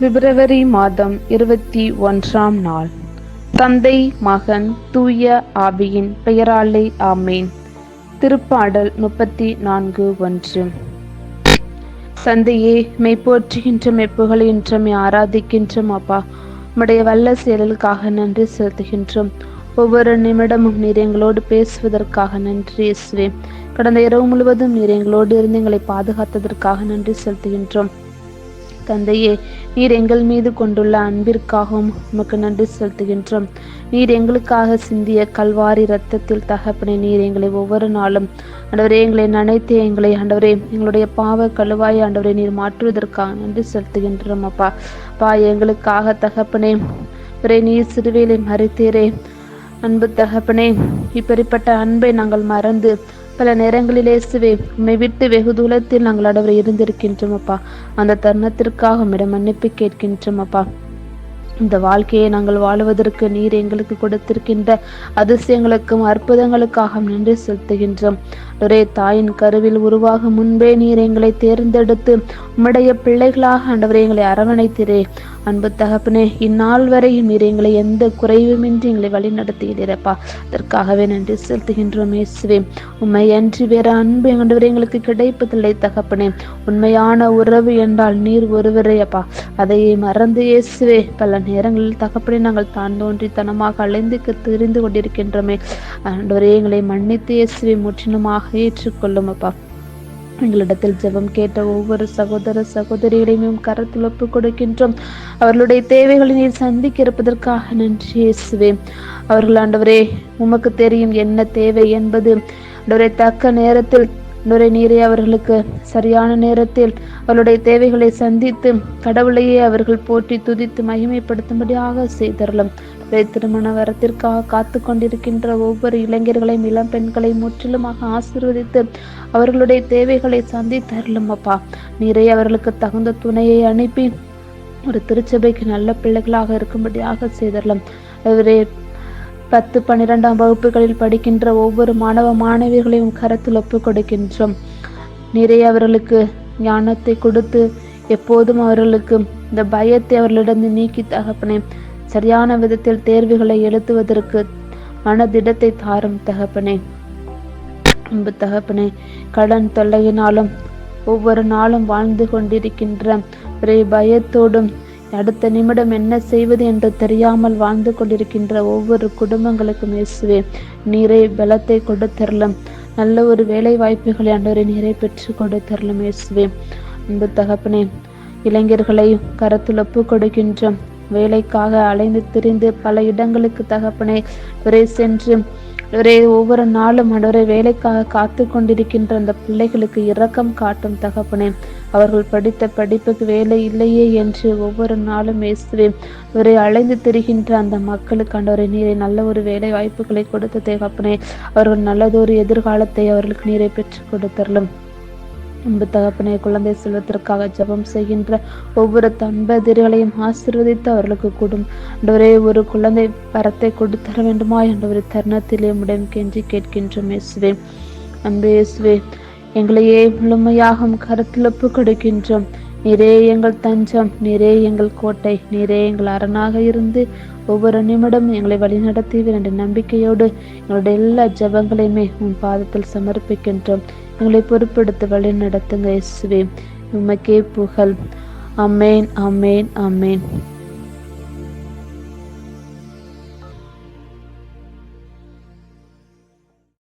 பிப்ரவரி மாதம் இருபத்தி ஒன்றாம் நாள். தந்தை மகன் தூய ஆவியின் பெயராலே ஆமேன். திருப்பாடல் முப்பத்தி நான்கு ஒன்று. தந்தையே மெய்ப்போற்றுகின்ற மெய்ப்புகளை மெப்புகளையின்றமை ஆராதிக்கின்றோம் அப்பா. உம்முடைய வல்ல செயலுக்காக நன்றி செலுத்துகின்றோம். ஒவ்வொரு நிமிடமும் நீர் எங்களோடு பேசுவதற்காக நன்றி இயேசுவே. கடந்த இரவு முழுவதும் நீர் எங்களோடு இருந்து எங்களை பாதுகாத்ததற்காக நன்றி செலுத்துகின்றோம். தந்தையே நீர் எங்கள் மீது கொண்டுள்ள அன்பிற்காகவும் உமக்கு நன்றி செலுத்துகின்றோம். நீர் எங்களுக்காக சிந்திய கல்வாரி இரத்தத்தில் தகப்பனை நீர் எங்களை ஒவ்வொரு நாளும் ஆண்டவரே எங்களை நனைத்து எங்களை ஆண்டவரே எங்களுடைய பாவ கழுவாய் அண்டவரை நீர் மாற்றுவதற்காக நன்றி செலுத்துகின்றோம் அப்பா. பா எங்களுக்காக தகப்பனே ஒரே நீர் சிறுவேலை மறைத்தீரே. அன்பு தகப்பனே இப்படிப்பட்ட அன்பை நாங்கள் மறந்து பல நேரங்களில் இயேசுவே உம்மை விட்டு வெகு தூரத்தில் நாங்கள் ஆண்டவரை இருந்திருக்கின்றோம் அப்பா. அந்த தருணத்திற்காக உம்மிடம் மன்னிப்பு கேட்கின்றோம் அப்பா. இந்த வாழ்க்கையை நாங்கள் வாழுவதற்கு நீர் எங்களுக்கு கொடுத்திருக்கின்ற அதிசயங்களுக்கும் அற்புதங்களுக்காக நன்றி செலுத்துகின்றோம். ஒரே தாயின் கருவில் உருவாகும் முன்பே நீர் எங்களை தேர்ந்தெடுத்து உம்முடைய பிள்ளைகளாக ஆண்டவரை எங்களை அரவணைத்திரே. அன்பு தகப்பனே இந்நாள் வரையும் நீர் எங்களை எந்த குறைவுமின்றி எங்களை வழி நடத்துகிறீரப்பா அதற்காகவே நன்றி செலுத்துகின்றோம் இயேசுவே. உண்மை அன்றி வேற அன்பு எங்கண்டவரை எங்களுக்கு கிடைப்பதில்லை தகப்பனே. உண்மையான உறவு என்றால் நீர் ஒருவரே அப்பா அதை மறந்து இயேசுவே பல நேரங்களில் தகப்பனே நாங்கள் தான் தோன்றித்தனமாக அலைந்து தெரிந்து கொண்டிருக்கின்றோமே. ஆண்டவரே எங்களை மன்னித்து இயேசுவை முற்றிலுமாக ஏற்றுக்கொள்ளும் அப்பா. எங்களிடத்தில் ஜெபம் கேட்ட ஒவ்வொரு சகோதர சகோதரிகளையும் கரத்தில் ஒப்பு கொடுக்கின்றோம். அவர்களுடைய தேவைகளை நீர் சந்திக்க இருப்பதற்காக நன்றி இயேசுவே. அவர்கள் ஆண்டவரே உமக்கு தெரியும் என்ன தேவை என்பது. ஆண்டவரே தக்க நேரத்தில் நுரைநீரை அவர்களுக்கு சரியான நேரத்தில் அவருடைய தேவைகளை சந்தித்து கடவுளையே அவர்கள் போற்றி துதித்து மகிமைப்படுத்தும்படியாக செய்தரலும். திருமண வரத்திற்காக காத்து கொண்டிருக்கின்ற ஒவ்வொரு இளைஞர்களையும் இளம் பெண்களை முற்றிலுமாக ஆசீர்வதித்து அவர்களுடைய தேவைகளை சந்தித்தரலும் அப்பா. நீரை அவர்களுக்கு தகுந்த துணையை அனுப்பி ஒரு திருச்சபைக்கு நல்ல பிள்ளைகளாக இருக்கும்படியாக செய்தரலாம். அவரே பத்து பன்னிரெண்டாம் வகுப்புகளில் படிக்கின்ற ஒவ்வொரு மாணவ மாணவிகளையும் கரத்தில் ஒப்பு கொடுக்கின்றோம். நிறைய அவர்களுக்கு ஞானத்தை கொடுத்து எப்போதும் அவர்களுக்கு இந்த பயத்தை அவர்களிடம் நீக்கி தகப்பனே சரியான விதத்தில் தேர்வுகளை எழுத்துவதற்கு மனதிடத்தை தாரும் தகப்பனே. அன்பு தகப்பனே கடன் தொல்லையினாலும் ஒவ்வொரு நாளும் வாழ்ந்து கொண்டிருக்கின்ற ஒரே பயத்தோடும் அடுத்த நிமிடம் என்ன செய்வது என்று தெரியாமல் வாழ்ந்து கொண்டிருக்கின்ற ஒவ்வொரு குடும்பங்களுக்கும் இயேசுவே நீரை பலத்தை கொடுத்தரலும் நல்ல ஒரு வேலை வாய்ப்புகளை அன்றரை நீரை பெற்று கொடுத்தரலும் இயேசுவே. அன்பு தகப்பனே இளைஞர்களை கரத்தில் ஒப்பு கொடுக்கின்ற வேலைக்காக அலைந்து திரிந்து பல இடங்களுக்கு தகப்பனை விரை சென்று ஒரே ஒவ்வொரு நாளும் அன்றவரை வேலைக்காக காத்து கொண்டிருக்கின்ற அந்த பிள்ளைகளுக்கு இரக்கம் காட்டும் தகப்பனே. அவர்கள் படித்த படிப்புக்கு வேலை இல்லையே என்று ஒவ்வொரு நாளும் இயேசுவே ஒரே அலைந்து திரிகின்ற அந்த மக்களுக்கு ஆண்டவரை நீரை நல்ல ஒரு வேலை வாய்ப்புகளை கொடுத்த தகப்பனே. அவர்கள் நல்லதொரு எதிர்காலத்தை அவர்களுக்கு நீரை பெற்றுக் கொடுத்தரலும். அன்பு தகப்பனே குழந்தை செல்வதற்காக ஜபம் செய்கின்ற ஒவ்வொரு தன்பதிர்களையும் ஆசிர்வதித்து அவர்களுக்கு கூடும். அன்றவரே ஒரு குழந்தை வரத்தை கொடுத்தர வேண்டுமா என்ற ஒரு தருணத்திலே முடன் கெஞ்சி கேட்கின்றோம் மேசுவே அந்த இயேசுவே எங்களையே முழுமையாக கருத்தில் ஒப்பு கொடுக்கின்றோம். நீரே எங்கள் தஞ்சம் நீரே எங்கள் கோட்டை நீரே எங்கள் அரணாக இருந்து ஒவ்வொரு நிமிடம் எங்களை வழிநடத்துவீர் என்ற நம்பிக்கையோடு எங்களுடைய எல்லா ஜபங்களையுமே உன் பாதத்தில் சமர்ப்பிக்கின்றோம். எங்களை பொறுப்படுத்த வழி நடத்துங்க இயேசுவே. உமக்கே புகழ். அமேன் அமேன் அமேன்